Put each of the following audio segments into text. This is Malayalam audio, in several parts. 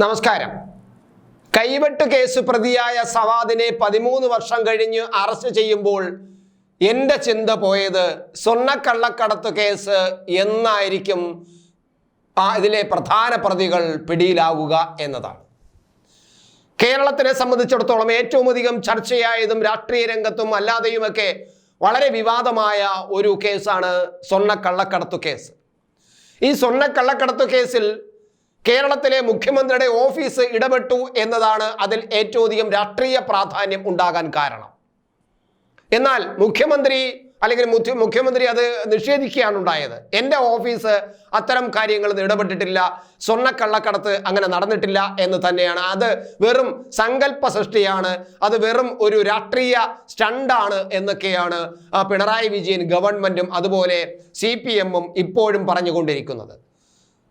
നമസ്കാരം. കൈവെട്ട് കേസ് പ്രതിയായ സവാദിനെ പതിമൂന്ന് വർഷം കഴിഞ്ഞ് അറസ്റ്റ് ചെയ്യുമ്പോൾ എന്റെ ചിന്ത പോയത് സ്വർണക്കള്ളക്കടത്ത് കേസ് എന്നായിരിക്കും ഇതിലെ പ്രധാന പ്രതികൾ പിടിയിലാവുക എന്നതാണ്. കേരളത്തിനെ സംബന്ധിച്ചിടത്തോളം ഏറ്റവും അധികം ചർച്ചയായതും രാഷ്ട്രീയ രംഗത്തും അല്ലാതെയുമൊക്കെ വളരെ വിവാദമായ ഒരു കേസാണ് സ്വർണക്കള്ളക്കടത്തു കേസ്. ഈ സ്വർണക്കള്ളക്കടത്തു കേസിൽ കേരളത്തിലെ മുഖ്യമന്ത്രിയുടെ ഓഫീസ് ഇടപെട്ടു എന്നതാണ് അതിൽ ഏറ്റവും അധികം രാഷ്ട്രീയ പ്രാധാന്യം ഉണ്ടാകാൻ കാരണം. എന്നാൽ മുഖ്യമന്ത്രി അല്ലെങ്കിൽ മുഖ്യമന്ത്രി അത് നിഷേധിക്കുകയാണ് ഉണ്ടായത്. എന്റെ ഓഫീസ് അത്തരം കാര്യങ്ങളിൽ ഇടപെട്ടിട്ടില്ല സ്വർണക്കള്ളക്കടത്ത് അങ്ങനെ നടന്നിട്ടില്ല എന്ന് തന്നെയാണ്. അത് വെറും സങ്കല്പ സൃഷ്ടിയാണ് അത് വെറും ഒരു രാഷ്ട്രീയ സ്റ്റണ്ടാണ് എന്നൊക്കെയാണ് പിണറായി വിജയൻ ഗവൺമെന്റും അതുപോലെ സി പി എമ്മും ഇപ്പോഴും പറഞ്ഞുകൊണ്ടിരിക്കുന്നത്.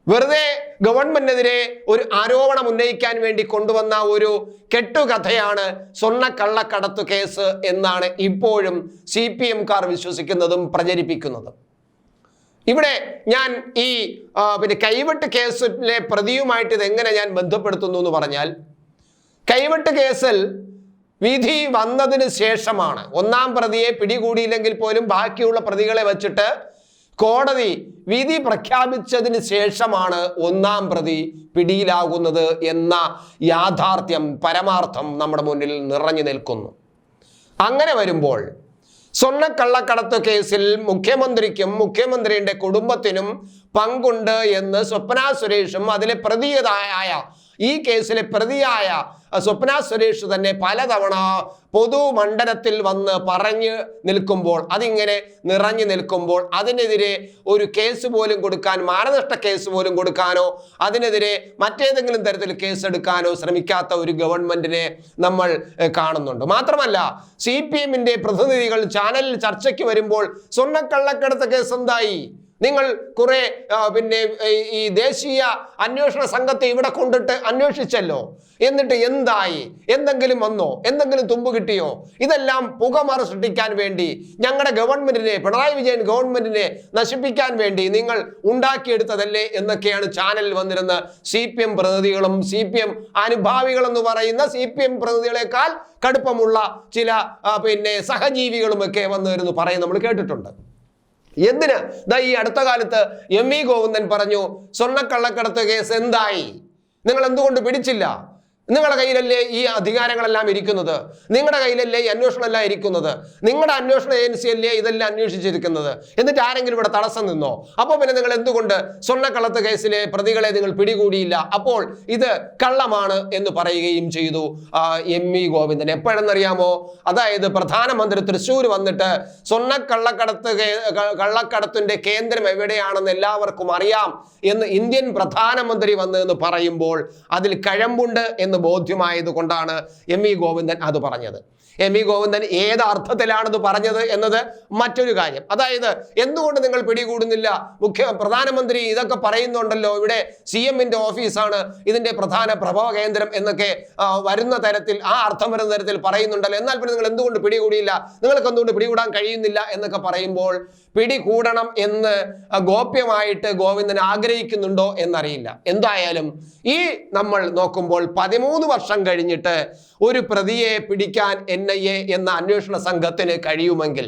വെറുതെ ഗവൺമെന്റിനെതിരെ ഒരു ആരോപണം ഉന്നയിക്കാൻ വേണ്ടി കൊണ്ടുവന്ന ഒരു കെട്ടുകഥയാണ് സ്വർണക്കള്ളക്കടത്ത് കേസ് എന്നാണ് ഇപ്പോഴും സി പി എംകാർ വിശ്വസിക്കുന്നതും പ്രചരിപ്പിക്കുന്നതും. ഇവിടെ ഞാൻ ഈ പിന്നെ കൈവെട്ട് കേസിലെ പ്രതിയുമായിട്ട് ഇതെങ്ങനെ ഞാൻ ബന്ധപ്പെടുത്തുന്നു എന്ന് പറഞ്ഞാൽ കൈവെട്ട് കേസിൽ വിധി വന്നതിന് ശേഷമാണ് ഒന്നാം പ്രതിയെ പിടികൂടിയില്ലെങ്കിൽ പോലും ബാക്കിയുള്ള പ്രതികളെ വച്ചിട്ട് കോടതി വിധി പ്രഖ്യാപിച്ചതിന് ശേഷമാണ് ഒന്നാം പ്രതി പിടിയിലാകുന്നത് എന്ന യാഥാർത്ഥ്യം പരമാർത്ഥം നമ്മുടെ മുന്നിൽ നിറഞ്ഞു നിൽക്കുന്നു. അങ്ങനെ വരുമ്പോൾ സ്വർണക്കള്ളക്കടത്ത് കേസിൽ മുഖ്യമന്ത്രിക്കും മുഖ്യമന്ത്രിയുടെ കുടുംബത്തിനും പങ്കുണ്ട് എന്ന് സ്വപ്ന സുരേഷും അതിലെ പ്രതിയായ ഈ കേസിലെ പ്രതിയായ സ്വപ്ന സുരേഷ് തന്നെ പലതവണ പൊതുമണ്ഡലത്തിൽ വന്ന് പറഞ്ഞ് നിൽക്കുമ്പോൾ അതിങ്ങനെ നിറഞ്ഞു നിൽക്കുമ്പോൾ അതിനെതിരെ ഒരു കേസ് പോലും കൊടുക്കാൻ മാനനഷ്ട കേസ് പോലും കൊടുക്കാനോ അതിനെതിരെ മറ്റേതെങ്കിലും തരത്തിൽ കേസ് എടുക്കാനോ ശ്രമിക്കാത്ത ഒരു ഗവൺമെന്റിനെ നമ്മൾ കാണുന്നുണ്ട്. മാത്രമല്ല സി പി എമ്മിന്റെ പ്രതിനിധികൾ ചാനലിൽ ചർച്ചയ്ക്ക് വരുമ്പോൾ സ്വർണക്കള്ളക്കടത്ത് കേസ് എന്തായി? നിങ്ങൾ കുറെ പിന്നെ ഈ- ദേശീയ അന്വേഷണ സംഘത്തെ ഇവിടെ കൊണ്ടിട്ട് അന്വേഷിച്ചല്ലോ. എന്നിട്ട് എന്തായി? എന്തെങ്കിലും വന്നോ? എന്തെങ്കിലും തുമ്പ് കിട്ടിയോ? ഇതെല്ലാം പുകമറ സൃഷ്ടിക്കാൻ വേണ്ടി ഞങ്ങളുടെ ഗവൺമെന്റിനെ പിണറായി വിജയൻ ഗവൺമെന്റിനെ നശിപ്പിക്കാൻ വേണ്ടി നിങ്ങൾ ഉണ്ടാക്കിയെടുത്തതല്ലേ എന്നൊക്കെയാണ് ചാനലിൽ വന്നിരുന്ന സി പി എം പ്രതിനിധികളും സി പി എം അനുഭാവികളെന്ന് പറയുന്ന സി പി എം പ്രതിനിധികളെക്കാൾ കടുപ്പമുള്ള ചില പിന്നെ സഹജീവികളുമൊക്കെ വന്നിരുന്നു പറയും നമ്മൾ കേട്ടിട്ടുണ്ട്. എന്തിന്? ദാ ഈ അടുത്ത കാലത്ത് എം വി ഗോവിന്ദൻ പറഞ്ഞു സ്വർണക്കള്ളക്കടത്ത് കേസ് എന്തായി? നിങ്ങൾ എന്തുകൊണ്ട് പിടിച്ചില്ല? നിങ്ങളുടെ കയ്യിലല്ലേ ഈ അധികാരങ്ങളെല്ലാം ഇരിക്കുന്നത്? നിങ്ങളുടെ കയ്യിലല്ലേ ഈ അന്വേഷണം എല്ലാം ഇരിക്കുന്നത്? നിങ്ങളുടെ അന്വേഷണ ഏജൻസിയല്ലേ ഇതെല്ലാം അന്വേഷിച്ചിരിക്കുന്നത്? എന്നിട്ട് ആരെങ്കിലും ഇവിടെ തടസ്സം നിന്നോ? അപ്പോൾ പിന്നെ നിങ്ങൾ എന്തുകൊണ്ട് സ്വർണക്കള്ളത്ത് കേസിലെ പ്രതികളെ നിങ്ങൾ പിടികൂടിയില്ല? അപ്പോൾ ഇത് കള്ളമാണ് എന്ന് പറയുകയും ചെയ്തു എം ഇ ഗോവിന്ദൻ. എപ്പോഴെന്നറിയാമോ? അതായത് പ്രധാനമന്ത്രി തൃശ്ശൂർ വന്നിട്ട് സ്വർണക്കള്ളക്കടത്ത് കള്ളക്കടത്തിന്റെ കേന്ദ്രം എവിടെയാണെന്ന് എല്ലാവർക്കും അറിയാം എന്ന് ഇന്ത്യൻ പ്രധാനമന്ത്രി വന്ന് എന്ന് പറയുമ്പോൾ അതിൽ കഴമ്പുണ്ട് എന്ന് ബോധ്യമായത് കൊണ്ടാണ് എം വി ഗോവിന്ദൻ അത് പറഞ്ഞത്. എം വി ഗോവിന്ദൻ ഏത് അർത്ഥത്തിലാണത് പറഞ്ഞത് എന്നത് മറ്റൊരു കാര്യം. അതായത് എന്തുകൊണ്ട് നിങ്ങൾ പിടികൂടുന്നില്ല? മുഖ്യ പ്രധാനമന്ത്രി ഇതൊക്കെ പറയുന്നുണ്ടല്ലോ. ഇവിടെ സി എമ്മിന്റെ ഓഫീസാണ്. ഇതിന്റെ പ്രധാന പ്രഭവ കേന്ദ്രം എന്നൊക്കെ വരുന്ന തരത്തിൽ ആ അർത്ഥം വരുന്ന തരത്തിൽ പറയുന്നുണ്ടല്ലോ. എന്നാൽ പിന്നെ നിങ്ങൾ എന്തുകൊണ്ട് പിടികൂടിയില്ല? നിങ്ങൾക്ക് എന്തുകൊണ്ട് പിടികൂടാൻ കഴിയുന്നില്ല എന്നൊക്കെ പറയുമ്പോൾ പിടികൂടണം എന്ന് ഗോപ്യമായിട്ട് ഗോവിന്ദൻ ആഗ്രഹിക്കുന്നുണ്ടോ എന്നറിയില്ല. എന്തായാലും ഈ നമ്മൾ നോക്കുമ്പോൾ പതിമൂന്ന് വർഷം കഴിഞ്ഞിട്ട് ഒരു പ്രതിയെ പിടിക്കാൻ എൻ ഐ എ എന്ന അന്വേഷണ സംഘത്തിന് കഴിയുമെങ്കിൽ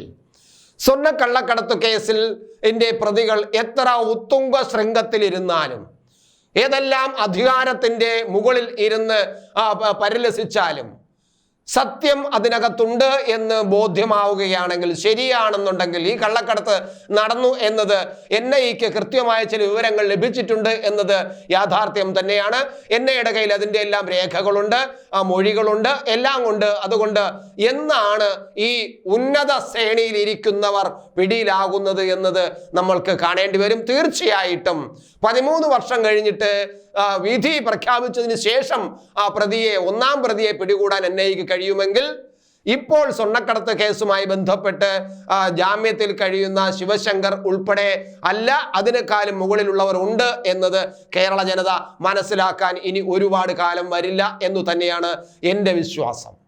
സ്വർണക്കള്ളക്കടത്ത് കേസിൽ എന്റെ പ്രതികൾ എത്ര ഉത്തുംഗ ശൃംഗത്തിലിരുന്നാലും ഏതെല്ലാം അധികാരത്തിന്റെ മുകളിൽ ഇരുന്ന് പരിലസിച്ചാലും സത്യം അതിനകത്തുണ്ട് എന്ന് ബോധ്യമാവുകയാണെങ്കിൽ ശരിയാണെന്നുണ്ടെങ്കിൽ ഈ കള്ളക്കടത്ത് നടന്നു എന്നത് എൻ ഐക്ക് കൃത്യമായ ചില വിവരങ്ങൾ ലഭിച്ചിട്ടുണ്ട് എന്നത് യാഥാർത്ഥ്യം തന്നെയാണ്. എൻ ഐയുടെ കയ്യിൽ അതിന്റെ എല്ലാം രേഖകളുണ്ട് ആ മൊഴികളുണ്ട് എല്ലാം കൊണ്ട് അതുകൊണ്ട് എന്നാണ് ഈ ഉന്നത ശ്രേണിയിൽ ഇരിക്കുന്നവർ പിടിയിലാകുന്നത് എന്നത് നമ്മൾക്ക് കാണേണ്ടി വരും. തീർച്ചയായിട്ടും പതിമൂന്ന് വർഷം കഴിഞ്ഞിട്ട് വിധി പ്രഖ്യാപിച്ചതിന് ശേഷം ആ പ്രതിയെ ഒന്നാം പ്രതിയെ പിടികൂടാൻ എൻ ഐക്ക് കഴിയുമെങ്കിൽ ഇപ്പോൾ സ്വർണക്കടത്ത് കേസുമായി ബന്ധപ്പെട്ട് ജാമ്യത്തിൽ കഴിയുന്ന ശിവശങ്കർ ഉൾപ്പെടെ അല്ല അതിനേക്കാളും മുകളിലുള്ളവർ ഉണ്ട് എന്നത് കേരള ജനത മനസ്സിലാക്കാൻ ഇനി ഒരുപാട് കാലം വരില്ല എന്നു തന്നെയാണ് എന്റെ വിശ്വാസം.